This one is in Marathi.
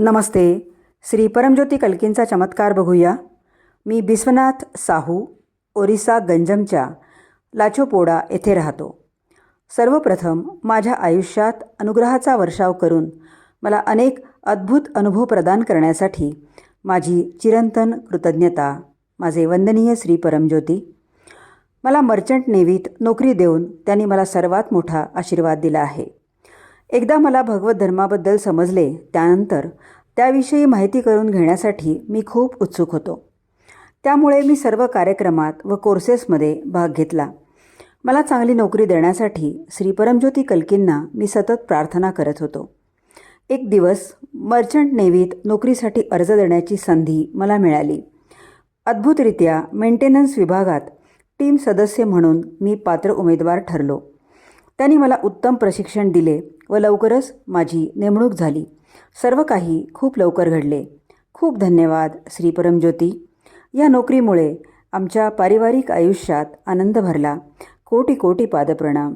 नमस्ते. श्री परमज्योती कल्कींचा चमत्कार बघूया. मी बिस्वनाथ साहू ओरिसा गंजमच्या लाचोपोडा येथे राहतो. सर्वप्रथम माझ्या आयुष्यात अनुग्रहाचा वर्षाव करून मला अनेक अद्भुत अनुभव प्रदान करण्यासाठी माझी चिरंतन कृतज्ञता माझे वंदनीय श्री परमज्योती. मला मर्चंट नेव्हीत नोकरी देऊन त्यांनी मला सर्वात मोठा आशीर्वाद दिला आहे. एकदा मला भगवत धर्माबद्दल समजले त्यानंतर त्याविषयी माहिती करून घेण्यासाठी मी खूप उत्सुक होतो. त्यामुळे मी सर्व कार्यक्रमात व कोर्सेसमध्ये भाग घेतला. मला चांगली नोकरी देण्यासाठी श्री परमज्योती कल्कींना मी सतत प्रार्थना करत होतो. एक दिवस मर्चंट नेव्हीत नोकरीसाठी अर्ज देण्याची संधी मला मिळाली. अद्भुतरित्या मेंटेनन्स विभागात टीम सदस्य म्हणून मी पात्र उमेदवार ठरलो. त्यांनी मला उत्तम प्रशिक्षण दिले व लवकरच माझी नेमणूक झाली. सर्व काही खूप लवकर घडले. खूप धन्यवाद श्री परमज्योती. या नोकरीमुळे आमच्या पारिवारिक आयुष्यात आनंद भरला. कोटी कोटी पादप्रणाम.